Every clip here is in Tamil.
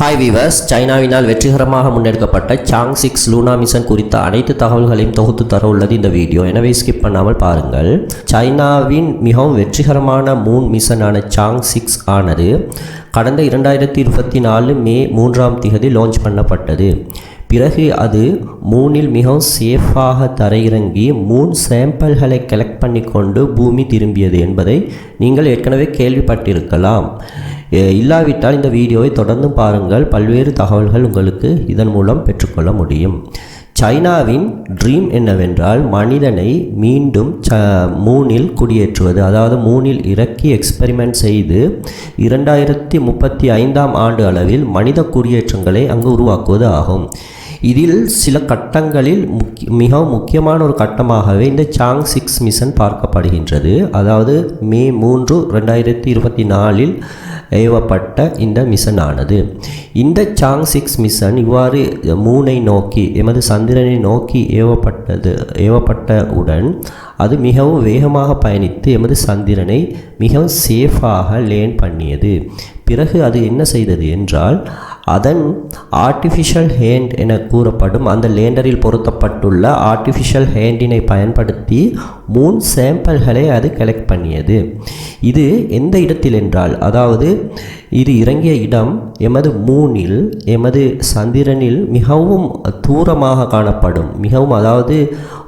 ஹாய் வீவர்ஸ் சைனாவினால் வெற்றிகரமாக முன்னெடுக்கப்பட்ட சாங் சிக்ஸ் லூனா மிஷன் குறித்த அனைத்து தகவல்களையும் தொகுத்து தர உள்ளது இந்த வீடியோ. எனவே ஸ்கிப் பண்ணாமல் பாருங்கள். சைனாவின் மிகவும் வெற்றிகரமான மூன் மிஷனான சாங் சிக்ஸ் ஆனது கடந்த இரண்டாயிரத்தி இருபத்தி நாலு மே மூன்றாம் திகதி லான்ச் பண்ணப்பட்டது. பிறகு அது மூனில் மிகவும் சேஃபாக தரையிறங்கி மூன் சாம்பிள்களை கலெக்ட் பண்ணி கொண்டு பூமி திரும்பியது என்பதை நீங்கள் ஏற்கனவே கேள்விப்பட்டிருக்கலாம். இல்லாவிட்டால் இந்த வீடியோவை தொடர்ந்து பாருங்கள். பல்வேறு தகவல்கள் உங்களுக்கு இதன் மூலம் பெற்றுக்கொள்ள முடியும். சைனாவின் ட்ரீம் என்னவென்றால் மனிதனை மீண்டும் ச மூனில் குடியேற்றுவது. அதாவது மூனில் இறக்கி எக்ஸ்பெரிமெண்ட் செய்து இரண்டாயிரத்தி முப்பத்தி ஐந்தாம் ஆண்டு அளவில் மனித குடியேற்றங்களை அங்கு உருவாக்குவது ஆகும். இதில் சில கட்டங்களில் முக்கிய மிகவும் முக்கியமான ஒரு கட்டமாகவே இந்த சாங் சிக்ஸ் மிஷன் பார்க்கப்படுகின்றது. அதாவது மே மூன்று ரெண்டாயிரத்தி இருபத்தி நாலில் ஏவப்பட்ட இந்த மிஷன் ஆனது இந்த சாங் சிக்ஸ் மிஷன் இவ்வாறு மூனை நோக்கி எமது சந்திரனை நோக்கி ஏவப்பட்டது ஏவப்பட்டவுடன் அது மிகவும் வேகமாக பயணித்து எமது சந்திரனை மிகவும் சேஃபாக லேன் பண்ணியது. பிறகு அது என்ன செய்தது என்றால் அதன் ஆர்டிஃபிஷியல் ஹேண்ட் என கூறப்படும் அந்த லேண்டரில் பொருத்தப்பட்டுள்ள ஆர்டிஃபிஷியல் ஹேண்டினை பயன்படுத்தி மூன் சாம்பிள்களை அது கலெக்ட் பண்ணியது. இது எந்த இடத்தில் என்றால் அதாவது இது இறங்கிய இடம் எமது மூனில் எமது சந்திரனில் மிகவும் தூரமாக காணப்படும். மிகவும் அதாவது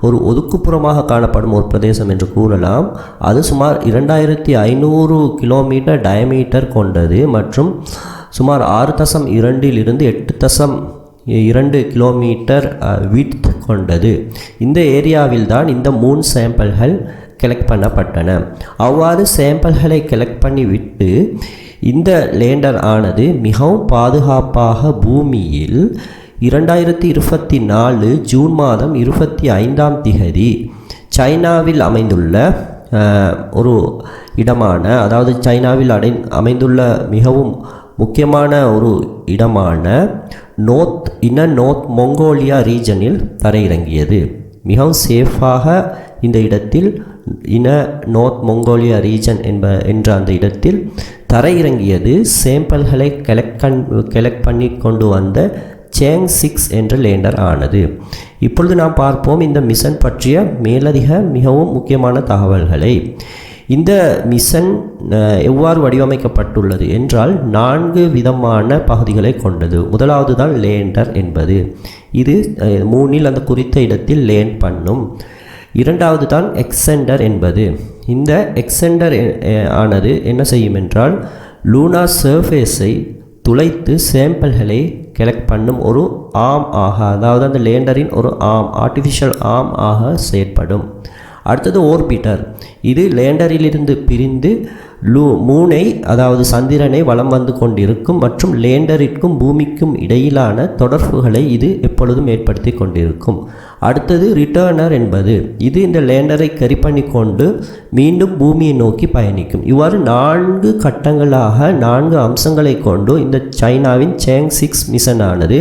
ஒரு ஒதுக்குப்புறமாக காணப்படும் ஒரு பிரதேசம் என்று கூறலாம். அது சுமார் இரண்டாயிரத்தி ஐநூறு கிலோமீட்டர் டயமீட்டர் கொண்டது மற்றும் சுமார் ஆறு தசம் இரண்டிலிருந்து எட்டு தசம் இரண்டு கிலோமீட்டர் விட்த் கொண்டது. இந்த ஏரியாவில் தான் இந்த மூணு சாம்பிள்கள் கலெக்ட் பண்ணப்பட்டன. அவ்வாறு சாம்பிள்களை கலெக்ட் பண்ணிவிட்டு இந்த லேண்டர் ஆனது மிகவும் பாதுகாப்பாக பூமியில் இரண்டாயிரத்தி இருபத்தி நாலு ஜூன் மாதம் இருபத்தி ஐந்தாம் திகதி சைனாவில் அமைந்துள்ள ஒரு இடமான அதாவது சைனாவில் அடை அமைந்துள்ள மிகவும் முக்கியமான ஒரு இடமான நோர்த் இன்ன நோர்த் மொங்கோலியா ரீஜனில் தரையிறங்கியது. மிகவும் சேஃபாக இந்த இடத்தில் இன நோர்த் மொங்கோலியா ரீஜன் என்ப என்ற அந்த இடத்தில் தரையிறங்கியது. சேம்பிள்களை கலெக்ட் கண் கலெக்ட் பண்ணி கொண்டு வந்த சேங் சிக்ஸ் என்ற லேண்டர் ஆனது. இப்பொழுது நாம் பார்ப்போம் இந்த மிஷன் பற்றிய மேலதிக மிகவும் முக்கியமான தகவல்களை. இந்த மிஷன் எவ்வாறு வடிவமைக்கப்பட்டுள்ளது என்றால் நான்கு விதமான பகுதிகளை கொண்டது. முதலாவது தான் லேண்டர் என்பது. இது மூணில் அந்த குறித்த இடத்தில் லேண்ட் பண்ணும். இரண்டாவது தான் எக்ஸெண்டர் என்பது. இந்த எக்ஸெண்டர் ஆனது என்ன செய்யும் என்றால் லூனா சர்ஃபேஸை துளைத்து சேம்பிள்களை கலெக்ட் பண்ணும் ஒரு ஆம் ஆக அதாவது அந்த லேண்டரின் ஒரு ஆம் ஆர்டிஃபிஷியல் ஆம் ஆக செயற்படும். அடுத்தது ஓர்பிட்டர் இது லேண்டரிலிருந்து பிரிந்து லூ மூனை அதாவது சந்திரனை வலம் வந்து கொண்டிருக்கும் மற்றும் லேண்டரிற்கும் பூமிக்கும் இடையிலான தொடர்புகளை இது எப்பொழுதும் ஏற்படுத்தி கொண்டிருக்கும். அடுத்தது ரிட்டர்னர் என்பது. இது இந்த லேண்டரை கரி பண்ணி கொண்டு மீண்டும் பூமியை நோக்கி பயணிக்கும். இவ்வாறு நான்கு கட்டங்களாக நான்கு அம்சங்களை கொண்டு இந்த சைனாவின் சேங் சிக்ஸ் மிஷன் ஆனது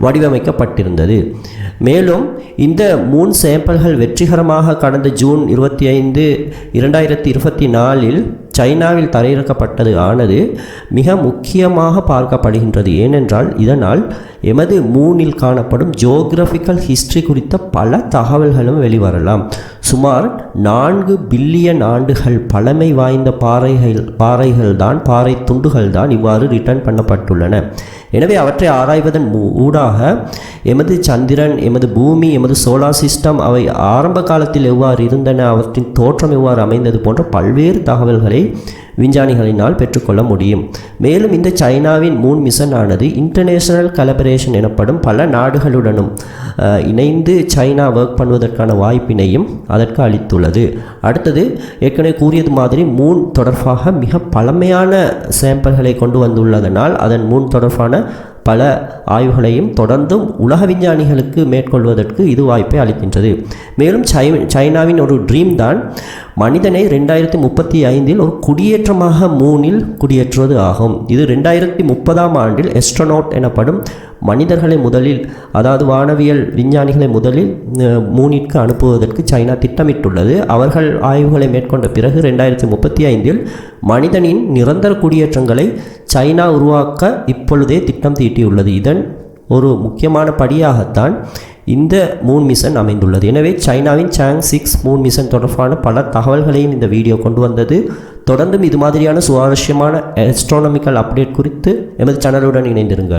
வடிவமைக்கப்பட்டிருந்தது. மேலும் இந்த மூன் சேம்பல்கள் வெற்றிகரமாக கடந்த ஜூன் இருபத்தி ஐந்து இரண்டாயிரத்தி இருபத்தி நாலில் சைனாவில் தரையிறக்கப்பட்டது ஆனது மிக முக்கியமாக பார்க்கப்படுகின்றது. ஏனென்றால் இதனால் எமது மூனில் காணப்படும் ஜியோகிராஃபிக்கல் ஹிஸ்ட்ரி குறித்த பல தகவல்களும் வெளிவரலாம். சுமார் நான்கு பில்லியன் ஆண்டுகள் பழமை வாய்ந்த பாறைகள் பாறைகள் தான் பாறை துண்டுகள் தான் இவ்வாறு ரிட்டர்ன் பண்ணப்பட்டுள்ளன. எனவே அவற்றை ஆராய்வதன் ஊடாக எமது சந்திரன் எமது பூமி எமது சோலார் சிஸ்டம் அவை ஆரம்ப காலத்தில் எவ்வாறு இருந்தன அவற்றின் தோற்றம் எவ்வாறு அமைந்தது போன்ற பல்வேறு தகவல்களை விஞ்ஞானிகளினால் பெற்றுக்கொள்ள முடியும். மேலும் இந்த சைனாவின் மூன் மிஷன் ஆனது இன்டர்நேஷனல் கலபரேஷன் எனப்படும் பல நாடுகளுடனும் இணைந்து சைனா ஒர்க் பண்ணுவதற்கான வாய்ப்பினையும் அதற்கு அளித்துள்ளது. அடுத்தது ஏற்கனவே கூறியது மாதிரி மூன் தொடர்பாக மிக பழமையான சாம்பிள்களை கொண்டு வந்துள்ளதனால் அதன் மூன் தொடர்பான பல ஆய்வுகளையும் தொடர்ந்தும் உலக விஞ்ஞானிகளுக்கு மேற்கொள்வதற்கு இது வாய்ப்பை அளிக்கின்றது. மேலும் சை சைனாவின் ஒரு ட்ரீம் தான் மனிதனை ரெண்டாயிரத்தி முப்பத்தி ஐந்தில் ஒரு குடியேற்றமாக மூனில் குடியேற்றுவது ஆகும். இது ரெண்டாயிரத்தி முப்பதாம் ஆண்டில் எஸ்ட்ரனோட் எனப்படும் மனிதர்களை முதலில் அதாவது வானவியல் விஞ்ஞானிகளை முதலில் மூனிற்கு அனுப்புவதற்கு சைனா திட்டமிட்டுள்ளது. அவர்கள் ஆய்வுகளை மேற்கொண்ட பிறகு ரெண்டாயிரத்தி முப்பத்தி ஐந்தில் மனிதனின் நிரந்தர குடியேற்றங்களை சைனா உருவாக்க இப்பொழுதே திட்டம் தீட்டியுள்ளது. இதன் ஒரு முக்கியமான படியாகத்தான் இந்த மூன் மிஷன் அமைந்துள்ளது. எனவே சைனாவின் சாங் சிக்ஸ் மூன் மிஷன் தொடர்பான பல தகவல்களையும் இந்த வீடியோ கொண்டு வந்தது. தொடர்ந்தும் இது மாதிரியான சுவாரஸ்யமான எஸ்ட்ரானமிக்கல் அப்டேட் குறித்து எமது சேனலுடன் இணைந்திருங்கள்.